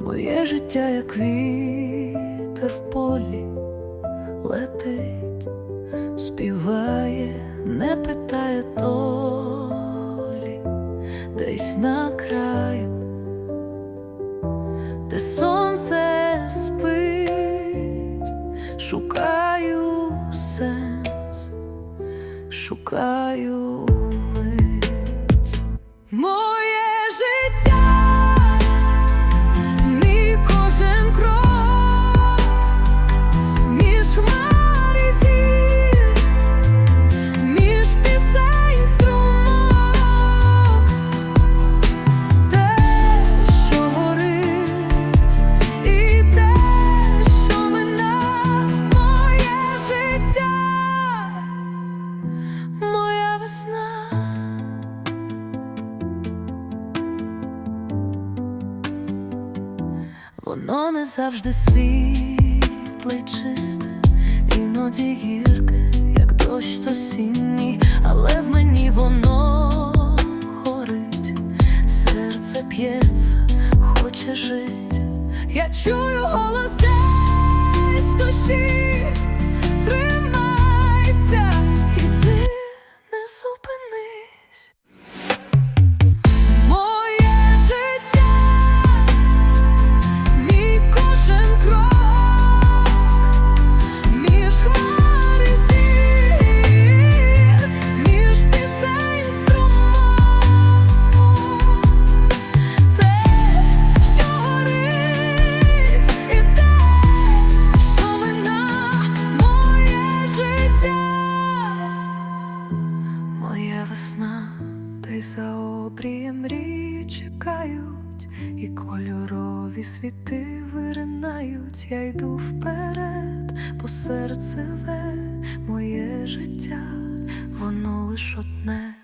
Моє життя, як вітер в полі, летить, співає, не питає толі, десь на краю, де сонце спить, шукаю сенс, шукаю весна. Воно не завжди світле й чисте, іноді гірке, як дощ осінній, але в мені воно горить, серце п'ється, хоче жить. Я чую голос десь в моя та й за обрієм мрії чекають, і кольорові світи виринають, я йду вперед, бо серцеве моє життя, воно лиш одне.